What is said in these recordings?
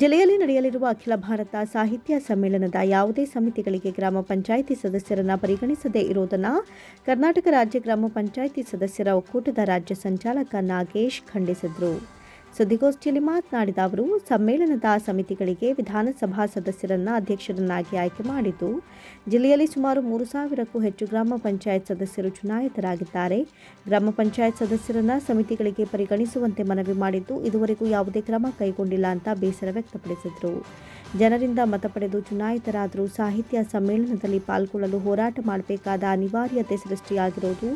ಜಿಲ್ಲೆಯಲ್ಲಿ ನಡೆಯಲಿರುವ ಅಖಿಲ ಭಾರತ ಸಾಹಿತ್ಯ ಸಮ್ಮೇಳನದ ಯಾವುದೇ ಸಮಿತಿಗಳಿಗೆ ಗ್ರಾಮ ಪಂಚಾಯಿತಿ ಸದಸ್ಯರನ್ನು ಪರಿಗಣಿಸದೇ ಇರುವುದನ್ನು ಕರ್ನಾಟಕ ರಾಜ್ಯ ಗ್ರಾಮ ಪಂಚಾಯಿತಿ ಸದಸ್ಯರ ಒಕ್ಕೂಟದ ರಾಜ್ಯ ಸಂಚಾಲಕ ನಾಗೇಶ್ ಖಂಡಿಸಿದರು. ಸುದ್ದಿಗೋಷ್ಠಿಯಲ್ಲಿ ಮಾತನಾಡಿದ ಅವರು, ಸಮ್ಮೇಳನದ ಸಮಿತಿಗಳಿಗೆ ವಿಧಾನಸಭಾ ಸದಸ್ಯರನ್ನ ಅಧ್ಯಕ್ಷರನ್ನಾಗಿ ಆಯ್ಕೆ ಮಾಡಿದ್ದು, ಜಿಲ್ಲೆಯಲ್ಲಿ ಸುಮಾರು ಮೂರು ಸಾವಿರಕ್ಕೂ ಹೆಚ್ಚು ಗ್ರಾಮ ಪಂಚಾಯತ್ ಸದಸ್ಯರು ಚುನಾಯಿತರಾಗಿದ್ದಾರೆ. ಗ್ರಾಮ ಪಂಚಾಯತ್ ಸದಸ್ಯರನ್ನ ಸಮಿತಿಗಳಿಗೆ ಪರಿಗಣಿಸುವಂತೆ ಮನವಿ ಮಾಡಿದ್ದು, ಇದುವರೆಗೂ ಯಾವುದೇ ಕ್ರಮ ಕೈಗೊಂಡಿಲ್ಲ ಅಂತ ಬೇಸರ ವ್ಯಕ್ತಪಡಿಸಿದರು. ಜನರಿಂದ ಮತ ಪಡೆದು ಚುನಾಯಿತರಾದರೂ ಸಾಹಿತ್ಯ ಸಮ್ಮೇಳನದಲ್ಲಿ ಪಾಲ್ಗೊಳ್ಳಲು ಹೋರಾಟ ಮಾಡಬೇಕಾದ ಅನಿವಾರ್ಯತೆ ಸೃಷ್ಟಿಯಾಗಿರುವುದು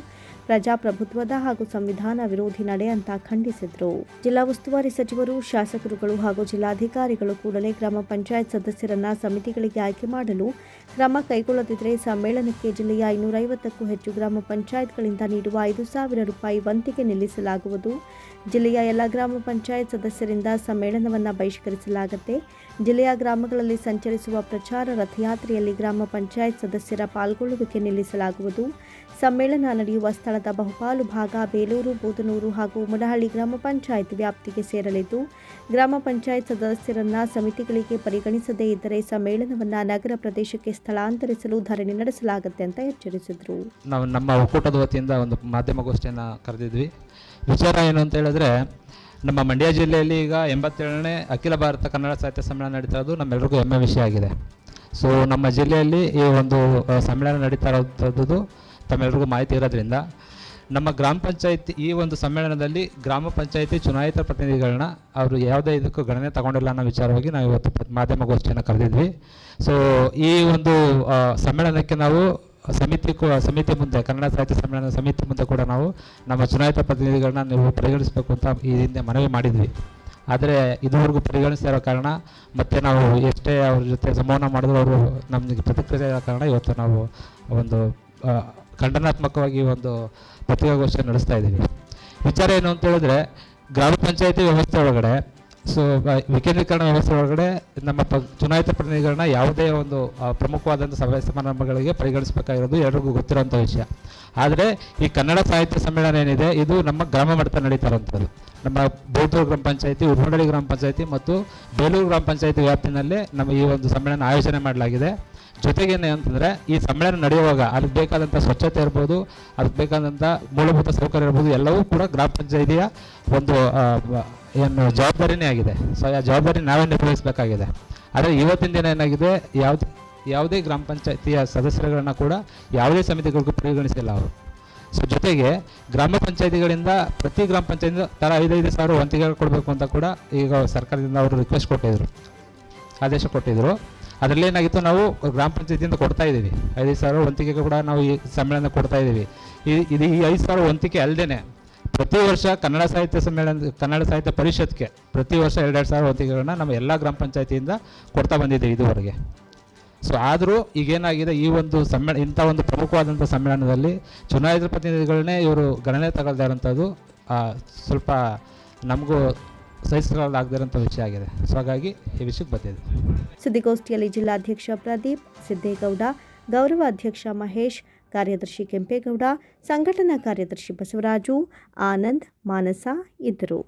ಪ್ರಜಾಪ್ರಭುತ್ವದ ಹಾಗೂ ಸಂವಿಧಾನ ವಿರೋಧಿ ನಡೆ ಅಂತ ಖಂಡಿಸಿದರು. ಜಿಲ್ಲಾ ಉಸ್ತುವಾರಿ ಸಚಿವರು, ಶಾಸಕರುಗಳು ಹಾಗೂ ಜಿಲ್ಲಾಧಿಕಾರಿಗಳು ಕೂಡಲೇ ಗ್ರಾಮ ಪಂಚಾಯತ್ ಸದಸ್ಯರನ್ನ ಸಮಿತಿಗಳಿಗೆ ಆಯ್ಕೆ ಮಾಡಲು ಕ್ರಮ ಕೈಗೊಳ್ಳದಿದ್ದರೆ ಸಮ್ಮೇಳನಕ್ಕೆ ಜಿಲ್ಲೆಯ ಐನೂರೈವತ್ತಕ್ಕೂ ಹೆಚ್ಚು ಗ್ರಾಮ ಪಂಚಾಯತ್ಗಳಿಂದ ನೀಡುವ ಐದು ಸಾವಿರ ರೂಪಾಯಿ ವಂತಿಗೆ ನಿಲ್ಲಿಸಲಾಗುವುದು. ಜಿಲ್ಲೆಯ ಎಲ್ಲ ಗ್ರಾಮ ಪಂಚಾಯತ್ ಸದಸ್ಯರಿಂದ ಸಮ್ಮೇಳನವನ್ನು ಬಹಿಷ್ಕರಿಸಲಾಗುತ್ತೆ. ಜಿಲ್ಲೆಯ ಗ್ರಾಮಗಳಲ್ಲಿ ಸಂಚರಿಸುವ ಪ್ರಚಾರ ರಥಯಾತ್ರೆಯಲ್ಲಿ ಗ್ರಾಮ ಪಂಚಾಯತ್ ಸದಸ್ಯರ ಪಾಲ್ಗೊಳ್ಳುವಿಕೆ ನಿಲ್ಲಿಸಲಾಗುವುದು. ಸಮ್ಮೇಳನ ನಡೆಯುವ ಸ್ಥಳದ ಬಹುಪಾಲು ಭಾಗ ಬೇಲೂರು, ಬೂದನೂರು ಹಾಗೂ ಮುಡಹಳ್ಳಿ ಗ್ರಾಮ ಪಂಚಾಯತ್ ವ್ಯಾಪ್ತಿಗೆ ಸೇರಲಿದ್ದು, ಗ್ರಾಮ ಪಂಚಾಯತ್ ಸದಸ್ಯರನ್ನ ಸಮಿತಿಗಳಿಗೆ ಪರಿಗಣಿಸದೇ ಇದ್ದರೆ ಸಮ್ಮೇಳನವನ್ನು ನಗರ ಪ್ರದೇಶಕ್ಕೆ ಸ್ಥಳಾಂತರಿಸಲು ಧರಣಿ ನಡೆಸಲಾಗುತ್ತೆ ಅಂತ ಎಚ್ಚರಿಸಿದರು. ನಮ್ಮ ಒಕ್ಕೂಟದ ವತಿಯಿಂದ ಒಂದು ಮಾಧ್ಯಮಗೋಷ್ಠಿಯನ್ನು ಕರೆದಿದ್ವಿ. ವಿಚಾರ ಏನು ಅಂತ ಹೇಳಿದ್ರೆ ನಮ್ಮ ಮಂಡ್ಯ ಜಿಲ್ಲೆಯಲ್ಲಿ ಈಗ ಎಂಬತ್ತೇಳನೇ ಅಖಿಲ ಭಾರತ ಕನ್ನಡ ಸಾಹಿತ್ಯ ಸಮ್ಮೇಳನ ನಡೀತಾ ಇರೋದು ನಮ್ಮೆಲ್ಲರಿಗೂ ಹೆಮ್ಮೆ ವಿಷಯ ಆಗಿದೆ. ಸೊ ನಮ್ಮ ಜಿಲ್ಲೆಯಲ್ಲಿ ಈ ಒಂದು ಸಮ್ಮೇಳನ ನಡೀತಾ ಇರೋಂಥದ್ದು ತಮ್ಮೆಲ್ಲರಿಗೂ ಮಾಹಿತಿ ಇರೋದ್ರಿಂದ. ನಮ್ಮ ಗ್ರಾಮ ಪಂಚಾಯತಿ, ಈ ಒಂದು ಸಮ್ಮೇಳನದಲ್ಲಿ ಗ್ರಾಮ ಪಂಚಾಯಿತಿ ಚುನಾಯಿತ ಪ್ರತಿನಿಧಿಗಳನ್ನ ಅವರು ಯಾವುದೇ ಇದಕ್ಕೂ ಗಣನೆ ತಗೊಂಡಿಲ್ಲ ಅನ್ನೋ ವಿಚಾರವಾಗಿ ನಾವು ಇವತ್ತು ಮಾಧ್ಯಮ ಮಾಧ್ಯಮಗೋಷ್ಠಿಯನ್ನು ಕರೆದಿದ್ವಿ. ಸೊ ಈ ಒಂದು ಸಮ್ಮೇಳನಕ್ಕೆ ನಾವು ಸಮಿತಿ ಸಮಿತಿ ಮುಂದೆ, ಕನ್ನಡ ಸಾಹಿತ್ಯ ಸಮ್ಮೇಳನ ಸಮಿತಿ ಮುಂದೆ ಕೂಡ ನಾವು ನಮ್ಮ ಚುನಾಯಿತ ಪ್ರತಿನಿಧಿಗಳನ್ನ ನೀವು ಪರಿಗಣಿಸಬೇಕು ಅಂತ ಈ ಹಿಂದೆ ಮನವಿ ಮಾಡಿದ್ವಿ. ಆದರೆ ಇದುವರೆಗೂ ಪರಿಗಣಿಸ್ತಾ ಇರೋ ಕಾರಣ ಮತ್ತೆ ನಾವು ಎಷ್ಟೇ ಅವ್ರ ಜೊತೆ ಸಂವಹನ ಮಾಡಿದ್ರು ಅವರು ನಮಗೆ ಪ್ರತಿಕ್ರಿಯೆ ಇರೋ ಕಾರಣ ಇವತ್ತು ನಾವು ಒಂದು ಖಂಡನಾತ್ಮಕವಾಗಿ ಒಂದು ಪತ್ರಿಕಾಗೋಷ್ಠಿ ನಡೆಸ್ತಾ ಇದ್ದೀವಿ. ವಿಚಾರ ಏನು ಅಂತ ಹೇಳಿದ್ರೆ, ಗ್ರಾಮ ಪಂಚಾಯತಿ ವ್ಯವಸ್ಥೆ ಒಳಗಡೆ ಸೊ ವಿಕೇಂದ್ರೀಕರಣ ವ್ಯವಸ್ಥೆ ಒಳಗಡೆ ನಮ್ಮ ಪ, ಚುನಾಯಿತ ಪ್ರತಿನಿಧಿಗಳನ್ನ ಯಾವುದೇ ಒಂದು ಪ್ರಮುಖವಾದಂಥ ಸಭೆ ಸಮಾರಂಭಗಳಿಗೆ ಪರಿಗಣಿಸಬೇಕಾಗಿರೋದು ಎಲ್ರಿಗೂ ಗೊತ್ತಿರೋಂಥ ವಿಷಯ. ಆದರೆ, ಈ ಕನ್ನಡ ಸಾಹಿತ್ಯ ಸಮ್ಮೇಳನ ಏನಿದೆ, ಇದು ನಮ್ಮ ಗ್ರಾಮ ಮಟ್ಟದಲ್ಲಿ ನಡೀತಾ ನಮ್ಮ ಬೋದೂರು ಗ್ರಾಮ ಪಂಚಾಯತಿ, ಉರ್ಮಂಡಳಿ ಗ್ರಾಮ ಪಂಚಾಯತಿ ಮತ್ತು ಬೇಲೂರು ಗ್ರಾಮ ಪಂಚಾಯತಿ ವ್ಯಾಪ್ತಿನಲ್ಲಿ ನಮ್ಮ ಈ ಒಂದು ಸಮ್ಮೇಳನ ಆಯೋಜನೆ ಮಾಡಲಾಗಿದೆ. ಜೊತೆಗೇನೆ ಅಂತಂದರೆ, ಈ ಸಮ್ಮೇಳನ ನಡೆಯುವಾಗ ಅದಕ್ಕೆ ಬೇಕಾದಂಥ ಸ್ವಚ್ಛತೆ ಇರ್ಬೋದು, ಅದಕ್ಕೆ ಬೇಕಾದಂಥ ಮೂಲಭೂತ ಸೌಕರ್ಯ ಇರ್ಬೋದು, ಎಲ್ಲವೂ ಕೂಡ ಗ್ರಾಮ ಪಂಚಾಯಿತಿಯ ಒಂದು ಏನು ಜವಾಬ್ದಾರಿನೇ ಆಗಿದೆ. ಸೊ ಆ ಜವಾಬ್ದಾರಿ ನಾವೇ ನಿರ್ವಹಿಸಬೇಕಾಗಿದೆ ಆದರೆ ಇವತ್ತಿನ ದಿನ ಏನಾಗಿದೆ? ಯಾವ್ದು, ಯಾವುದೇ ಗ್ರಾಮ ಪಂಚಾಯತಿಯ ಸದಸ್ಯರುಗಳನ್ನು ಕೂಡ ಯಾವುದೇ ಸಮಿತಿಗಳಿಗೂ ಪರಿಗಣಿಸಿಲ್ಲ ಅವರು. ಸೊ ಜೊತೆಗೆ ಗ್ರಾಮ ಪಂಚಾಯತಿಗಳಿಂದ ಪ್ರತಿ ಗ್ರಾಮ ಪಂಚಾಯತಿಂದ ತರ ಐದೈದು ಸಾವಿರ ವಂತಿಗೆಗಳು ಕೊಡಬೇಕು ಅಂತ ಕೂಡ ಈಗ ಸರ್ಕಾರದಿಂದ ಅವರು ರಿಕ್ವೆಸ್ಟ್ ಕೊಟ್ಟಿದ್ರು. ಆದೇಶ ಕೊಟ್ಟಿದ್ದರು ಅದರಲ್ಲಿ ಏನಾಗಿತ್ತು? ನಾವು ಗ್ರಾಮ ಪಂಚಾಯತಿಯಿಂದ ಕೊಡ್ತಾ ಇದ್ದೀವಿ. ಐದು ಸಾವಿರ ವಂತಿಗೆ ಕೂಡ ನಾವು ಈ ಸಮ್ಮೇಳನ ಕೊಡ್ತಾ ಇದ್ದೀವಿ. ಈ, ಇದು ಈ ಐದು ಸಾವಿರ ವಂತಿಕೆ ಅಲ್ಲದೆ ಪ್ರತಿ ವರ್ಷ ಕನ್ನಡ ಸಾಹಿತ್ಯ ಸಮ್ಮೇಳನ, ಕನ್ನಡ ಸಾಹಿತ್ಯ ಪರಿಷತ್ಗೆ ಪ್ರತಿ ವರ್ಷ ಎರಡೆರಡು ಸಾವಿರ ಹೊತ್ತಿಗೆಗಳನ್ನ ನಮ್ಮ ಎಲ್ಲ ಗ್ರಾಮ ಪಂಚಾಯತಿಯಿಂದ ಕೊಡ್ತಾ ಬಂದಿದೆ ಇದುವರೆಗೆ. ಸೊ ಆದರೂ ಈಗೇನಾಗಿದೆ, ಈ ಒಂದು ಸಮ್ಮೇಳ, ಇಂಥ ಒಂದು ಪ್ರಮುಖವಾದಂಥ ಸಮ್ಮೇಳನದಲ್ಲಿ ಚುನಾಯಿತ ಪ್ರತಿನಿಧಿಗಳನ್ನೇ ಇವರು ಗಣನೆ ತಗೊಳ್ತಾ ಇರೋಂಥದ್ದು ಸ್ವಲ್ಪ ನಮಗೂ ಸಹಿಸಲಾಗದಿರೋಂಥ ವಿಷಯ ಆಗಿದೆ. ಸೊ ಹಾಗಾಗಿ ಈ ವಿಷಯಕ್ಕೆ ಬಂದಿದೆ ಸುದ್ದಿಗೋಷ್ಠಿಯಲ್ಲಿ ಜಿಲ್ಲಾಧ್ಯಕ್ಷ ಪ್ರದೀಪ್ ಸಿದ್ದೇಗೌಡ ಗೌರವ ಅಧ್ಯಕ್ಷ ಮಹೇಶ್ ಕಾರ್ಯದರ್ಶಿ ಕೆಂಪೇಗೌಡ ಸಂಘಟನಾ ಕಾರ್ಯದರ್ಶಿ ಬಸವರಾಜು ಆನಂದ್ ಮಾನಸ ಇದ್ದರು.